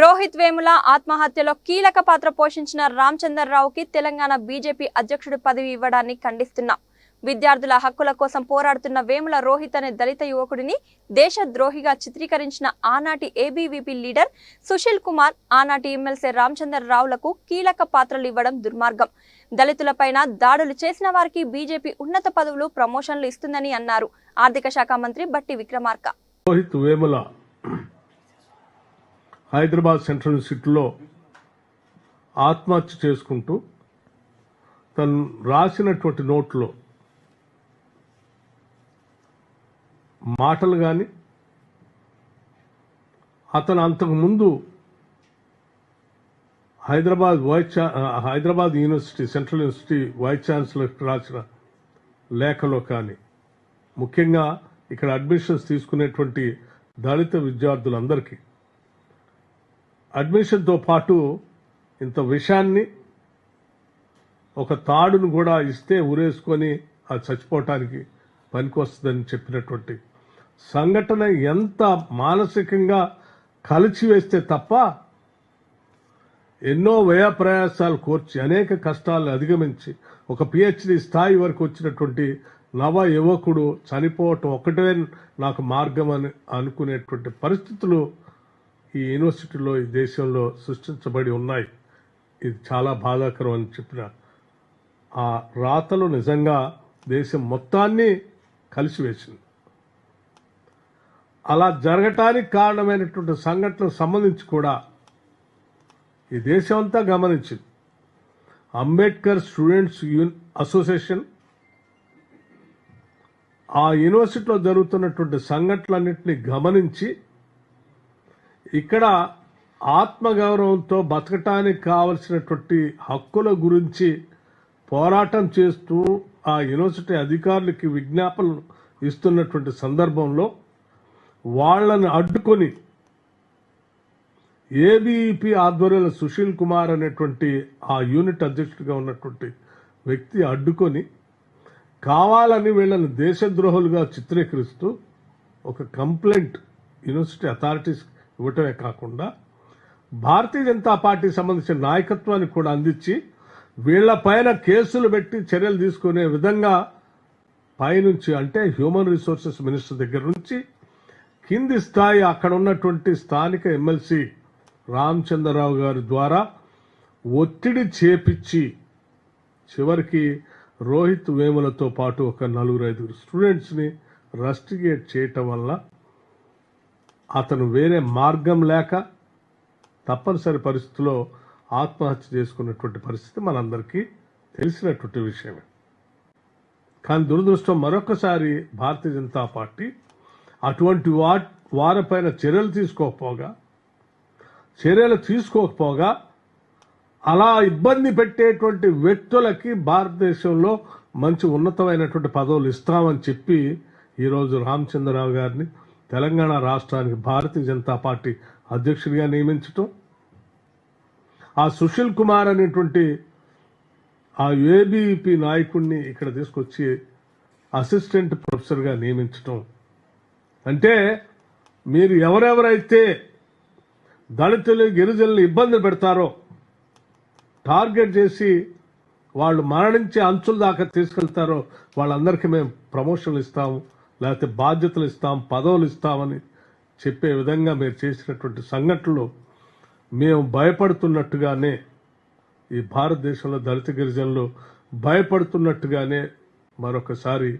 రోహిత్ వేముల ఆత్మహత్యలో కీలక పాత్ర పోషించిన రామచంద్రరావుకి తెలంగాణ బీజేపీ అధ్యక్షుడి పదవి ఇవ్వడాన్ని ఖండిస్తున్నాం. విద్యార్థుల హక్కుల కోసం పోరాడుతున్న వేముల రోహిత్ అనే దళిత యువకుడిని దేశద్రోహిగా చిత్రీకరించిన ఆనాటి ఏబీవీపీ లీడర్ సుశీల్ కుమార్ ఆనాటి ఎమ్మెల్సీ రామచంద్రరావులకు కీలక పాత్రలు ఇవ్వడం దుర్మార్గం. దళితులపైన దాడులు చేసిన వారికి బీజేపీ ఉన్నత పదవులు ప్రమోషన్లు ఇస్తుందని అన్నారు. ఆర్థిక శాఖ మంత్రి బట్టి విక్రమార్క. రోహిత్ వేముల హైదరాబాద్ సెంట్రల్ యూనివర్సిటీలో ఆత్మహత్య చేసుకుంటూ తను రాసినటువంటి నోట్లో మాటలు కానీ అతను అంతకుముందు హైదరాబాద్ వైస్ ఛా- Hyderabad university central university vice ఛాన్సలర్కి రాసిన లేఖలో కానీ ముఖ్యంగా ఇక్కడ అడ్మిషన్స్ తీసుకునేటువంటి దళిత విద్యార్థులందరికీ అడ్మిషన్తో పాటు ఇంత విషాన్ని ఒక తాడును కూడా ఇస్తే ఉరేసుకొని అది చచ్చిపోవటానికి పనికొస్తుందని చెప్పినటువంటి సంఘటన ఎంత మానసికంగా కలిచివేస్తే తప్ప ఎన్నో వ్యయ ప్రయాసాలు కోర్చి అనేక కష్టాలను అధిగమించి ఒక పిహెచ్డి స్థాయి వరకు వచ్చినటువంటి నవ యువకుడు చనిపోవటం ఒకటే నాకు మార్గం అని అనుకునేటువంటి పరిస్థితులు ఈ యూనివర్సిటీలో ఈ దేశంలో సృష్టించబడి ఉన్నాయి. ఇది చాలా బాధాకరం అని చెప్పిన ఆ రాతలు నిజంగా దేశం మొత్తాన్ని కలిసివేసింది. అలా జరగటానికి కారణమైనటువంటి సంఘటనకు సంబంధించి కూడా ఈ దేశం అంతా గమనించింది. అంబేద్కర్ స్టూడెంట్స్ యూన్ అసోసియేషన్ ఆ యూనివర్సిటీలో జరుగుతున్నటువంటి సంఘటనలన్నింటినీ గమనించి ఇక్కడ ఆత్మగౌరవంతో బతకటానికి కావలసినటువంటి హక్కుల గురించి పోరాటం చేస్తూ ఆ యూనివర్సిటీ అధికారులకి విజ్ఞాపనలు ఇస్తున్నటువంటి సందర్భంలో వాళ్ళని అడ్డుకొని ఏబీఈపీ ఆధ్వర్యంలో సుశీల్ కుమార్ అనేటువంటి ఆ యూనిట్ అధ్యక్షుడిగా ఉన్నటువంటి వ్యక్తి అడ్డుకొని కావాలని వీళ్ళని దేశద్రోహులుగా చిత్రీకరిస్తూ ఒక కంప్లైంట్ యూనివర్సిటీ అథారిటీస్ ఇవ్వటమే కాకుండా భారతీయ జనతా పార్టీకి సంబంధించిన నాయకత్వాన్ని కూడా అందించి వీళ్ళ పైన కేసులు పెట్టి చర్యలు తీసుకునే విధంగా పైనుంచి అంటే హ్యూమన్ రిసోర్సెస్ మినిస్టర్ దగ్గర నుంచి కింది స్థాయి అక్కడ ఉన్నటువంటి స్థానిక ఎమ్మెల్సీ రామచంద్రరావు గారి ద్వారా ఒత్తిడి చేపించి చివరికి రోహిత్ వేములతో పాటు ఒక నలుగురు ఐదుగురు స్టూడెంట్స్ని రస్టిగేట్ చేయటం వల్ల అతను వేరే మార్గం లేక తప్పనిసరి పరిస్థితిలో ఆత్మహత్య చేసుకున్నటువంటి పరిస్థితి మనందరికీ తెలిసినటువంటి విషయమే. కానీ దురదృష్టం మరొకసారి భారతీయ జనతా పార్టీ అటువంటి వా వారిపైన చర్యలు తీసుకోకపోగా చర్యలు తీసుకోకపోగా అలా ఇబ్బంది పెట్టేటువంటి వ్యక్తులకి భారతదేశంలో మంచి ఉన్నతమైనటువంటి పదవులు ఇస్తామని చెప్పి ఈరోజు రామచంద్రరావు గారిని తెలంగాణ రాష్ట్రానికి భారతీయ జనతా పార్టీ అధ్యక్షుడిగా నియమించటం ఆ సుశీల్ కుమార్ అనేటువంటి ఆ ఏబీపీ నాయకుడిని ఇక్కడ తీసుకొచ్చి అసిస్టెంట్ ప్రొఫెసర్గా నియమించటం. అంటే మీరు ఎవరెవరైతే దళితులు గిరిజనులు ఇబ్బంది పెడతారో టార్గెట్ చేసి వాళ్ళు మరణించే అంచుల దాకా తీసుకెళ్తారో వాళ్ళందరికీ మేము ప్రమోషన్లు ఇస్తాము. లేకపోతే బాధ్యతలు ఇస్తాం పదవులు ఇస్తామని చెప్పే విధంగా మీరు చేసినటువంటి సంఘటనలు మేము భయపడుతున్నట్టుగానే ఈ భారతదేశంలో దళిత గిరిజనులు భయపడుతున్నట్టుగానే మరొకసారి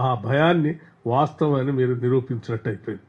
ఆ భయాన్ని వాస్తవమని మీరు నిరూపించినట్టు అయిపోయింది